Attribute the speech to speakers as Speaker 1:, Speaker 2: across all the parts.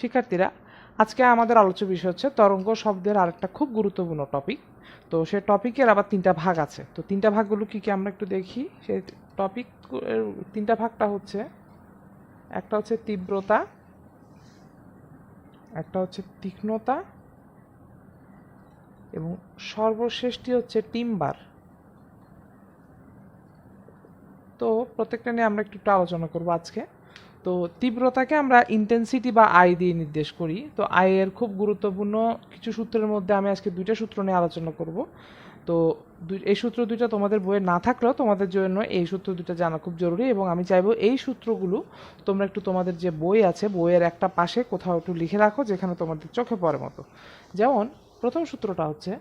Speaker 1: শিক্ষার্থীরা, আজকে আমাদের আলোচ্য বিষয় হচ্ছে তরঙ্গ শব্দের আরেকটা খুব গুরুত্বপূর্ণ টপিক তো সে টপিকের আবার তিনটা ভাগ আছে। তো তিনটা ভাগগুলো কি কি আমরা একটু দেখি? সেই টপিক তিনটা ভাগটা হচ্ছে, একটা হচ্ছে তীব্রতা, একটা হচ্ছে তীক্ষ্ণতা, এবং সর্বশেষটি হচ্ছে টিম্বার তো প্রত্যেকটা নিয়ে আমরা একটু একটু আলোচনা করব আজকে। তো তীব্রতাকে আমরা ইন্টেন্সিটি বা আই দিয়ে নির্দেশ করি। তো আই এর খুব গুরুত্বপূর্ণ কিছু সূত্রের মধ্যে আমি আজকে দুইটা সূত্র নিয়ে আলোচনা করব। তো এই সূত্র দুইটা তোমাদের বইয়ে না থাকলেও তোমাদের জন্য এই সূত্র দুইটা জানা খুব জরুরি এবং আমি চাইব এই সূত্রগুলো তোমরা একটু তোমাদের যে বই আছে, বইয়ের একটা পাশে কোথাও একটু লিখে রাখো যেখানে তোমাদের চোখে পড়ে মতো। যেমন প্রথম সূত্রটা হচ্ছে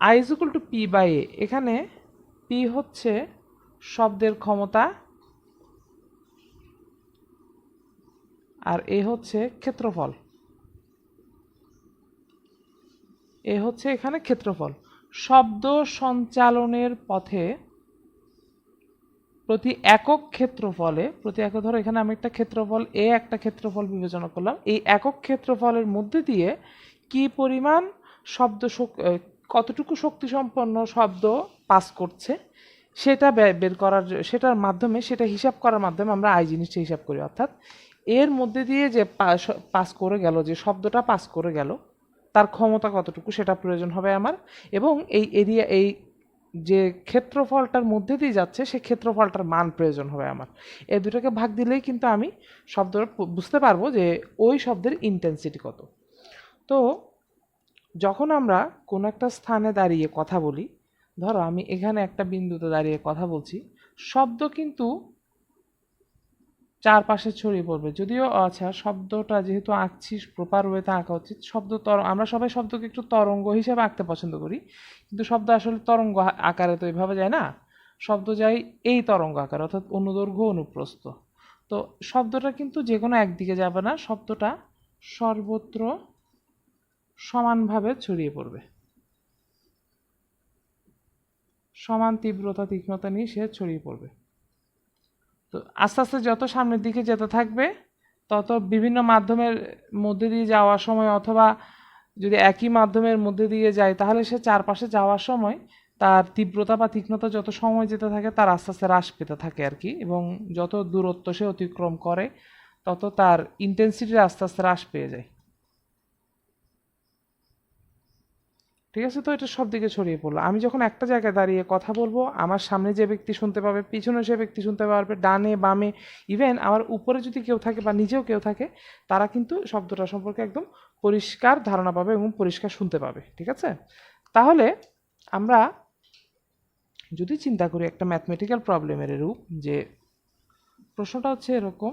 Speaker 1: I is equal to P by A এখানে পি হচ্ছে শব্দের ক্ষমতা আর এ হচ্ছে ক্ষেত্রফল। এ হচ্ছে এখানে ক্ষেত্রফল। শব্দ সঞ্চালনের পথে প্রতি একক ক্ষেত্রফলে, প্রতি একক ধরো এখানে আমি একটা ক্ষেত্রফল এ একটা ক্ষেত্রফল বিবেচনা করলাম। এই একক ক্ষেত্রফলের মধ্যে দিয়ে কি পরিমাণ শব্দ কতটুকু শক্তিসম্পন্ন শব্দ পাস করছে, সেটা বের করার সেটার মাধ্যমে, সেটা হিসাব করার মাধ্যমে আমরা আই জিনিসটা হিসাব করি, অর্থাৎ এর মধ্যে দিয়ে যে পাস- করে গেল, যে শব্দটা পাস করে গেল, তার ক্ষমতা কতটুকু সেটা প্রয়োজন হবে আমার। এবং এই এরিয়া, এই যে ক্ষেত্রফলটার মধ্যে দিয়ে যাচ্ছে সেই ক্ষেত্রফলটার মান প্রয়োজন হবে আমার। এই দুটোকে ভাগ দিলেই কিন্তু আমি শব্দটা বুঝতে পারব যে ওই শব্দের ইন্টেন্সিটি কত। তো যখন আমরা কোনো একটা স্থানে দাঁড়িয়ে কথা বলি, ধরো আমি এখানে একটা বিন্দুতে দাঁড়িয়ে কথা বলছি, শব্দ কিন্তু চারপাশে ছড়িয়ে পড়বে। যদিও আচ্ছা শব্দটা যেহেতু আঁকছিস প্রপার ওয়েতে আঁকা উচিত। শব্দ তর, আমরা সবাই শব্দকে একটু তরঙ্গ হিসেবে আঁকতে পছন্দ করি। কিন্তু শব্দ আসলে তরঙ্গ আকারে তো এভাবে যায় না। শব্দ যায় এই তরঙ্গ আকার, অর্থাৎ অনুদৈর্ঘ্য অনুপ্রস্থ। তো শব্দটা কিন্তু যে কোনো একদিকে যাবে না, শব্দটা সর্বত্র সমানভাবে ছড়িয়ে পড়বে। সমান তীব্রতা, তীক্ষ্ণতা নিয়ে সে ছড়িয়ে পড়বে। তো আস্তে আস্তে যত সামনের দিকে যেতে থাকবে, তত বিভিন্ন মাধ্যমের মধ্যে দিয়ে যাওয়ার সময় অথবা যদি একই মাধ্যমের মধ্যে দিয়ে যায়, তাহলে সে চারপাশে যাওয়ার সময় তার তীব্রতা বা তীক্ষ্ণতা যত সময় যেতে থাকে, তার আস্তে আস্তে হ্রাস পেতে থাকে আর কি। এবং যত দূরত্ব সে অতিক্রম করে, তত তার ইন্টেন্সিটি আস্তে আস্তে হ্রাস পেয়ে যায়। ঠিক আছে? তো এটা সব দিকে ছড়িয়ে পড়ল। আমি যখন একটা জায়গায় দাঁড়িয়ে কথা বলব, আমার সামনে যে ব্যক্তি শুনতে পাবে, পিছনে সে ব্যক্তি শুনতে পারবে, ডানে, বামে ইভেন আমার উপরে যদি কেউ থাকে বা নিজেও কেউ থাকে, তারা কিন্তু শব্দটা সম্পর্কে একদম পরিষ্কার ধারণা পাবে এবং পরিষ্কার শুনতে পাবে। ঠিক আছে? তাহলে আমরা যদি চিন্তা করি একটা ম্যাথমেটিক্যাল প্রবলেমের রূপ, যে প্রশ্নটা হচ্ছে এরকম,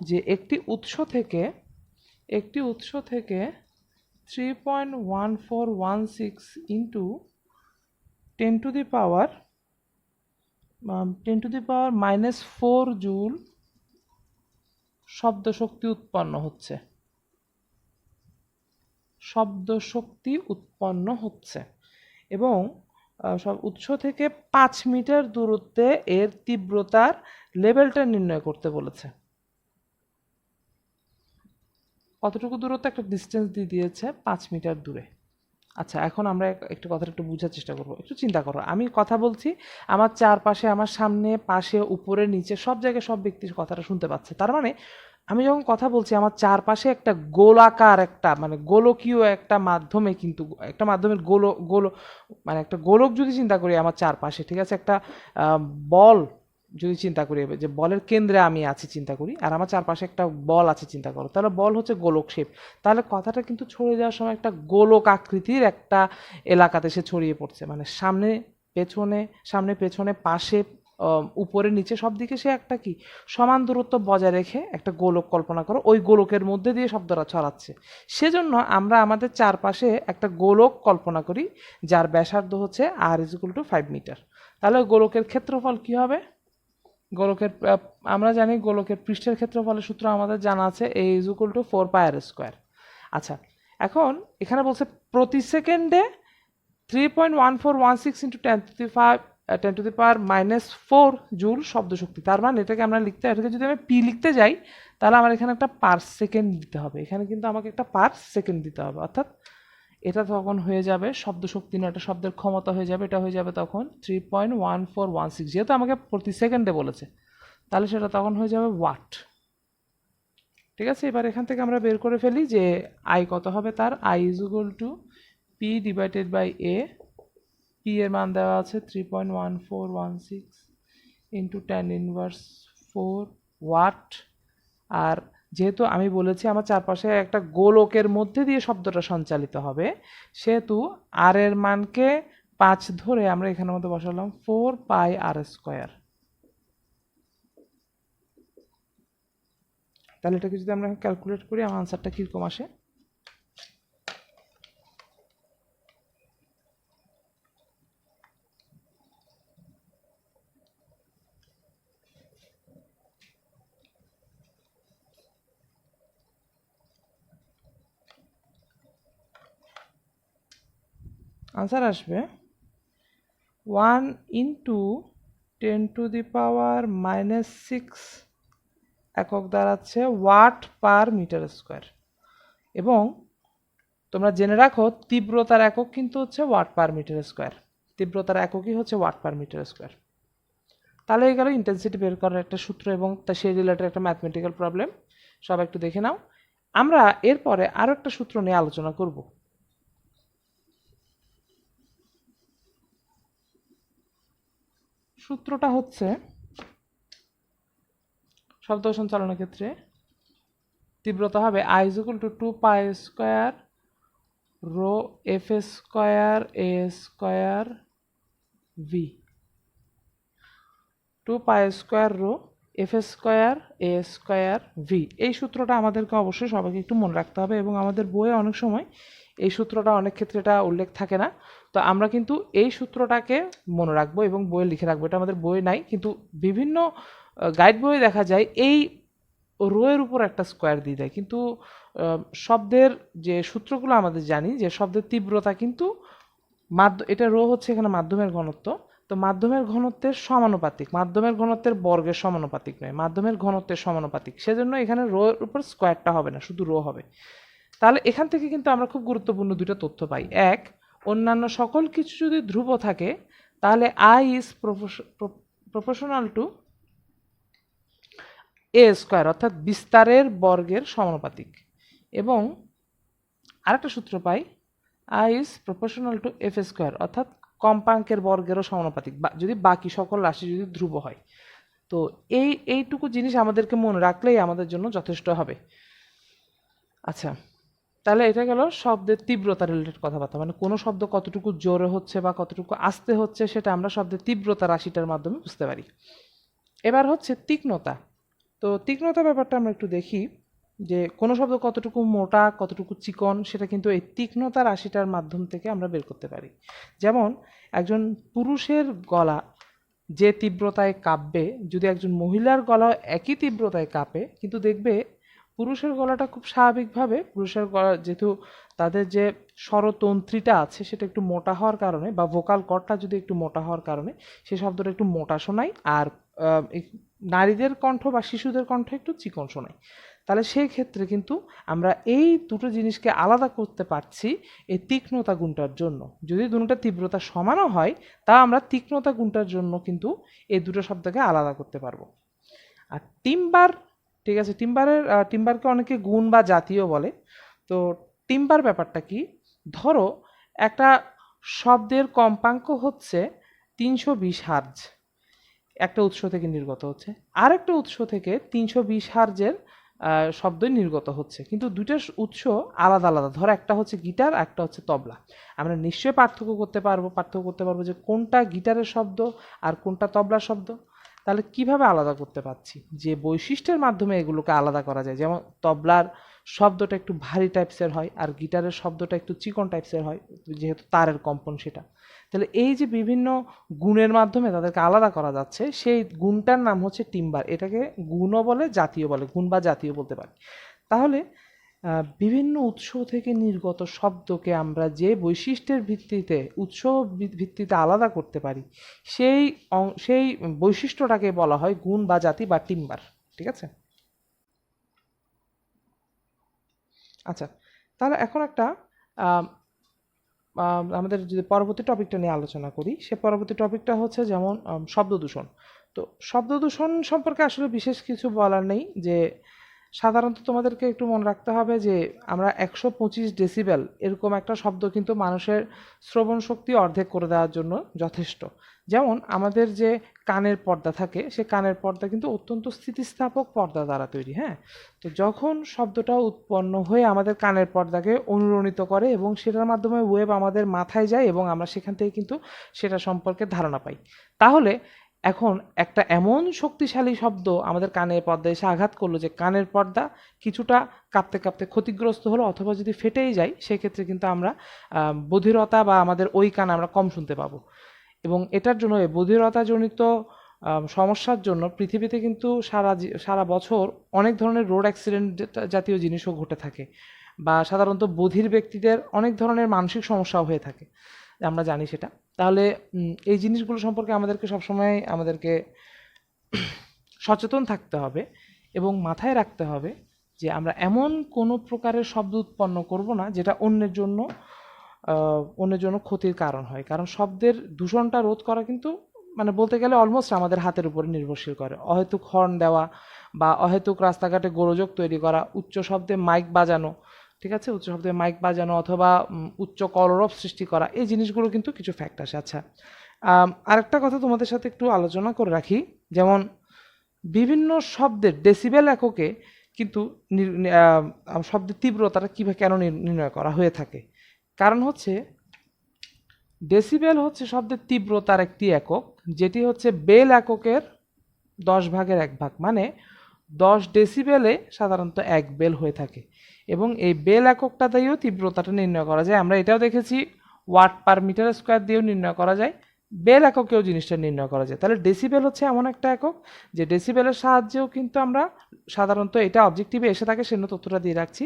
Speaker 1: যে একটি উৎস থেকে, একটি উৎস থেকে three point one four one six into ten to the power ten to the power minus four joule শব্দ শক্তি উৎপন্ন হচ্ছে। শব্দ শক্তি উৎপন্ন হচ্ছে এবং সব উৎস থেকে পাঁচ মিটার দূরত্বে এর তীব্রতার লেভেলটা নির্ণয় করতে বলেছে। কতটুকু দূরত্ব একটা ডিস্টেন্স দিয়ে দিয়েছে পাঁচ মিটার দূরে। আচ্ছা এখন আমরা এক- একটু কথাটা একটু বোঝার চেষ্টা করব। একটু চিন্তা করো, আমি কথা বলছি, আমার চারপাশে, আমার সামনে, পাশে, উপরে, নিচে, সব জায়গায় সব ব্যক্তির কথাটা শুনতে পাচ্ছে। তার মানে আমি যখন কথা বলছি, আমার চারপাশে একটা গোলাকার একটা মানে গোলকীয় একটা মাধ্যমে কিন্তু, একটা মাধ্যমের গোল গোল মানে একটা গোলক যদি চিন্তা করি, আমার চারপাশে, ঠিক আছে? একটা বল যদি চিন্তা করি, যে বলের কেন্দ্রে আমি আছি চিন্তা করি, আর আমার চারপাশে একটা বল আছে চিন্তা করো, তাহলে বল হচ্ছে গোলক শেপ তাহলে কথাটা কিন্তু ছড়িয়ে যাওয়ার সময় একটা গোলক আকৃতির একটা এলাকাতে সে ছড়িয়ে পড়ছে। মানে সামনে, পেছনে সামনে, পেছনে, পাশে উপরে, নিচে, সব দিকে সে একটা কি? সমান দূরত্ব বজায় রেখে একটা গোলক কল্পনা করো, ওই গোলকের মধ্যে দিয়ে শব্দটা ছড়াচ্ছে। সেজন্য আমরা আমাদের চারপাশে একটা গোলক কল্পনা করি, যার ব্যাসার্ধ হচ্ছে R is two five metre তাহলে গোলকের ক্ষেত্রফল কি হবে? গোলকের আমরা জানি গোলকের পৃষ্ঠের ক্ষেত্রফলের সূত্র আমাদের জানা আছে A is equal to four pi R square আচ্ছা এখন এখানে বলছে প্রতি সেকেন্ডে three point one four one six into ten to the five ten to the power minus four joule শব্দ শক্তি তার মানে এটাকে আমরা লিখতে, এটাকে যদি আমি পি লিখতে যাই, তাহলে আমার এখানে একটা পার সেকেন্ড দিতে হবে। এখানে কিন্তু আমাকে একটা পার সেকেন্ড দিতে হবে, অর্থাৎ এটা তখন হয়ে যাবে শব্দ শক্তি না এটা শব্দের ক্ষমতা হয়ে যাবে, এটা হয়ে যাবে তখন three point one four one six যেহেতু আমাকে প্রতি সেকেন্ডে বলেছে, তাহলে সেটা তখন হয়ে যাবে ওয়াট ঠিক আছে? এবার এখান থেকে আমরা বের করে ফেলি যে আই কত হবে তার? I is equal to P divided by A P এর মান দেওয়া আছে three point one four one six into ten inverse four watt আর যেহেতু আমি বলেছি আমার চারপাশে একটা গোলকের মধ্যে দিয়ে শব্দটা সঞ্চালিত হবে, সেহেতু আর এর মানকে পাঁচ ধরে আমরা এখানের মধ্যে বসালাম ফোর পাই আর স্কোয়ার তাহলে এটাকে যদি আমরা ক্যালকুলেট করি, আমার আনসারটা কীরকম আসে? আনসার আসবে। One into ten to the power minus six একক দাঁড়াচ্ছে ওয়াট পার মিটার স্কোয়ার এবং তোমরা জেনে রাখো, তীব্রতার একক কিন্তু হচ্ছে ওয়াট পার মিটার স্কোয়ার তীব্রতার এককই হচ্ছে ওয়াট পার মিটার স্কোয়ার তাহলে এই গেল ইন্টেন্সিটি বের করার একটা সূত্র এবং তা সেই রিলেটেড একটা ম্যাথমেটিক্যাল প্রবলেম সব একটু দেখে নাও। আমরা এরপরে আরও একটা সূত্র নিয়ে আলোচনা করব। সূত্রটা হচ্ছে শব্দ সঞ্চালনের ক্ষেত্রে তীব্রতা হবে I equal to two pi square rho f square A square v two pi square rho f square A square v এই সূত্রটা আমাদেরকে অবশ্যই সবাইকে একটু মনে রাখতে হবে এবং আমাদের বইয়ে অনেক সময় এই সূত্রটা অনেক ক্ষেত্রে এটা উল্লেখ থাকে না। তো আমরা কিন্তু এই সূত্রটাকে মনে রাখব এবং বইয়ে লিখে রাখব। এটা আমাদের বই নাই, কিন্তু বিভিন্ন গাইড বইয়ে দেখা যায় এই রোয়ের উপর একটা স্কোয়ার দিয়ে দেয়। কিন্তু শব্দের যে সূত্রগুলো আমাদের জানি, যে শব্দের তীব্রতা কিন্তু মাধ্য, এটা রো হচ্ছে এখানে মাধ্যমের ঘনত্ব। তো মাধ্যমের ঘনত্বের সমানুপাতিক, মাধ্যমের ঘনত্বের বর্গের সমানুপাতিক নয়, মাধ্যমের ঘনত্বের সমানুপাতিক। সেজন্য এখানে রো এর উপর স্কোয়ারটা হবে না, শুধু রো হবে। তাহলে এখান থেকে কিন্তু আমরা খুব গুরুত্বপূর্ণ দুটো তথ্য পাই। এক, অন্যান্য সকল কিছু যদি ধ্রুব থাকে, তাহলে I is proportional to A square অর্থাৎ বিস্তারের বর্গের সমানুপাতিক। এবং আরেকটা সূত্র পাই I is proportional to f square অর্থাৎ কম্পাঙ্কের বর্গেরও সমানুপাতিক, বা যদি বাকি সকল রাশি যদি ধ্রুব হয়। তো এই, এইটুকু জিনিস আমাদেরকে মনে রাখলেই আমাদের জন্য যথেষ্ট হবে। আচ্ছা তাহলে এটা গেল শব্দের তীব্রতা রিলেটেড কথাবার্তা। মানে কোনো শব্দ কতটুকু জোরে হচ্ছে বা কতটুকু আস্তে হচ্ছে সেটা আমরা শব্দের তীব্রতা রাশিটার মাধ্যমে বুঝতে পারি। এবার হচ্ছে তীক্ষ্ণতা। তো তীক্ষ্ণতা ব্যাপারটা আমরা একটু দেখি যে কোনো শব্দ কতটুকু মোটা, কতটুকু চিকন, সেটা কিন্তু এই তীক্ষ্ণতা রাশিটার মাধ্যম থেকে আমরা বের করতে পারি। যেমন একজন পুরুষের গলা যে তীব্রতায় কাঁপবে, যদি একজন মহিলার গলা একই তীব্রতায় কাঁপে, কিন্তু দেখবে পুরুষের গলাটা খুব স্বাভাবিকভাবে, পুরুষের গলা যেহেতু তাদের যে স্বরতন্ত্রীটা আছে সেটা একটু মোটা হওয়ার কারণে বা ভোকাল কর্ডটা যদি একটু মোটা হওয়ার কারণে সেই শব্দটা একটু মোটা শোনায় আর নারীদের কণ্ঠ বা শিশুদের কণ্ঠ একটু চিকন শোনায়। তাহলে সেই ক্ষেত্রে কিন্তু আমরা এই দুটো জিনিসকে আলাদা করতে পারছি এই তীক্ষ্ণতা গুণটার জন্য। যদি দুটোটা তীব্রতা সমানও হয় তা আমরা তীক্ষ্ণতা গুণটার জন্য কিন্তু এই দুটো শব্দকে আলাদা করতে পারব। আর টিম্বার ঠিক আছে, টিম্বারের টিম্বারকে অনেকে গুণ বা জাতীয় বলে। তো টিম্বার ব্যাপারটা কি? ধরো একটা শব্দের কম্পাঙ্ক হচ্ছে তিনশো বিশ হার্জ। একটা উৎস থেকে নির্গত হচ্ছে। আর একটা উৎস থেকে তিনশো বিশ হার্জের শব্দই নির্গত হচ্ছে। কিন্তু দুইটা উৎস আলাদা আলাদা। ধরো একটা হচ্ছে গিটার, একটা হচ্ছে তবলা। আমরা নিশ্চয়ই পার্থক্য করতে পারব, পার্থক্য করতে পারব যে কোনটা গিটারের শব্দ আর কোনটা তবলার শব্দ। তাহলে কীভাবে আলাদা করতে পারছি? যে বৈশিষ্ট্যের মাধ্যমে এগুলোকে আলাদা করা যায়। যেমন তবলার শব্দটা একটু ভারী টাইপসের হয় আর গিটারের শব্দটা একটু চিকন টাইপসের হয়, যেহেতু তারের কম্পন সেটা। তাহলে এই যে বিভিন্ন গুণের মাধ্যমে তাদেরকে আলাদা করা যাচ্ছে, সেই গুণটার নাম হচ্ছে টিম্বার। এটাকে গুণও বলে জাতীয় বলে, গুণ বা জাতীয় বলতে পারে। তাহলে বিভিন্ন উৎস থেকে নির্গত শব্দকে আমরা যে বৈশিষ্ট্যের ভিত্তিতে উৎস ভিত্তিতে আলাদা করতে পারি সেই সেই বৈশিষ্ট্যটাকে বলা হয় গুণ বা জাতি বা টিম্বার ঠিক আছে? আচ্ছা তাহলে এখন একটা আম, আম, আমাদের যদি পরবর্তী টপিকটা নিয়ে আলোচনা করি সে পরবর্তী টপিকটা হচ্ছে যেমন শব্দ দূষণ তো শব্দ দূষণ সম্পর্কে আসলে বিশেষ কিছু বলার নেই যে সাধারণত তোমাদেরকে একটু মনে রাখতে হবে যে আমরা একশো পঁচিশ ডেসিবেল এরকম একটা শব্দ কিন্তু মানুষের শ্রবণ শক্তি অর্ধেক করে দেওয়ার জন্য যথেষ্ট। যেমন আমাদের যে কানের পর্দা থাকে, সে কানের পর্দা কিন্তু অত্যন্ত স্থিতিস্থাপক পর্দা দ্বারা তৈরি হ্যাঁ? তো যখন শব্দটা উৎপন্ন হয়ে আমাদের কানের পর্দাকে অনুরণিত করে এবং সেটার মাধ্যমে ওয়েব আমাদের মাথায় যায় এবং আমরা সেখান থেকে কিন্তু সেটা সম্পর্কে ধারণা পাই। তাহলে এখন একটা এমন শক্তিশালী শব্দ আমাদের কানের পর্দায় এসে আঘাত করল যে কানের পর্দা কিছুটা কাঁপতে কাঁপতে ক্ষতিগ্রস্ত হলো অথবা যদি ফেটেই যায়, সেক্ষেত্রে কিন্তু আমরা বধিরতা বা আমাদের ওই কান আমরা কম শুনতে পাবো। এবং এটার জন্য বধিরতাজনিত সমস্যার জন্য পৃথিবীতে কিন্তু সারা সারা বছর অনেক ধরনের রোড অ্যাক্সিডেন্ট জাতীয় জিনিসও ঘটে থাকে বা সাধারণত বধির ব্যক্তিদের অনেক ধরনের মানসিক সমস্যাও হয়ে থাকে। আমরা জানি সেটা। তাহলে এই জিনিসগুলো সম্পর্কে আমাদেরকে সবসময় আমাদেরকে সচেতন থাকতে হবে এবং মাথায় রাখতে হবে যে আমরা এমন কোনো প্রকারের শব্দ উৎপন্ন করব না যেটা অন্যের জন্য অন্যের জন্য ক্ষতির কারণ হয়। কারণ শব্দের দূষণটা রোধ করা কিন্তু মানে বলতে গেলে অলমোস্ট আমাদের হাতের উপরে নির্ভরশীল করে। অহেতুক হর্ন দেওয়া বা অহেতুক রাস্তাঘাটে গোলযোগ তৈরি করা, উচ্চ শব্দে মাইক বাজানো ঠিক আছে? উচ্চ শব্দে মাইক বাজানো অথবা উচ্চ কলরব সৃষ্টি করা, এই জিনিসগুলো কিন্তু কিছু ফ্যাক্ট আসে। আচ্ছা আরেকটা কথা তোমাদের সাথে একটু আলোচনা করে রাখি। যেমন, বিভিন্ন শব্দের ডেসিবেল এককে কিন্তু শব্দের তীব্রতাটা কীভাবে, কেন নির- নির্ণয় করা হয়ে থাকে? কারণ হচ্ছে ডেসিবেল হচ্ছে শব্দের তীব্রতার একটি একক, যেটি হচ্ছে বেল এককের দশ ভাগের এক ভাগ। মানে দশ ডেসিবেলে সাধারণত এক বেল হয়ে থাকে। এবং এই বেল এককটা দিয়েও তীব্রতাটা নির্ণয় করা যায়। আমরা এটাও দেখেছি, ওয়াট পার মিটার স্কোয়ার দিয়েও নির্ণয় করা যায়। বেল এককেও জিনিসটা নির্ণয় করা যায়। তাহলে ডেসিবেল হচ্ছে এমন একটা একক, যে ডেসিবেলের সাহায্যেও কিন্তু আমরা সাধারণত এটা অবজেক্টিভে এসে থাকে, সেজন্য তথ্যটা দিয়ে রাখছি।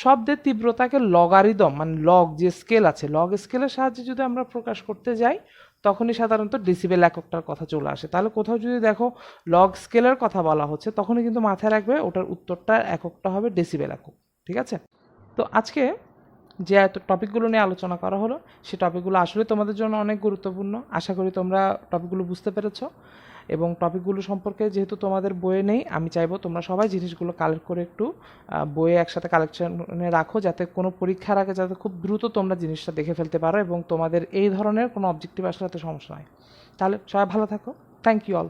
Speaker 1: শব্দের তীব্রতাকে লগারিদম মানে লগ যে স্কেল আছে লগ স্কেলের সাহায্যে যদি আমরা প্রকাশ করতে যাই, তখনই সাধারণত ডেসিবেল এককটার কথা চলে আসে। তাহলে কোথাও যদি দেখো লগ স্কেলের কথা বলা হচ্ছে, তখনই কিন্তু মাথায় রাখবে, ওটার উত্তরটা এককটা হবে ডেসিবেল একক। ঠিক আছে? তো আজকে যে এত টপিকগুলো নিয়ে আলোচনা করা হলো সেই টপিকগুলো আসলে তোমাদের জন্য অনেক গুরুত্বপূর্ণ। আশা করি তোমরা টপিকগুলো বুঝতে পেরেছ এবং টপিকগুলো সম্পর্কে যেহেতু তোমাদের বইয়ে নেই, আমি চাইব তোমরা সবাই জিনিসগুলো কালেক্ট করে একটু বইয়ে একসাথে কালেকশনে রাখো যাতে কোনো পরীক্ষার আগে যাতে খুব দ্রুত তোমরা জিনিসটা দেখে ফেলতে পারো এবং তোমাদের এই ধরনের কোনো অবজেক্টিভ আসলে সমস্যা হয় তাহলে সবাই ভালো থাকো। Thank you all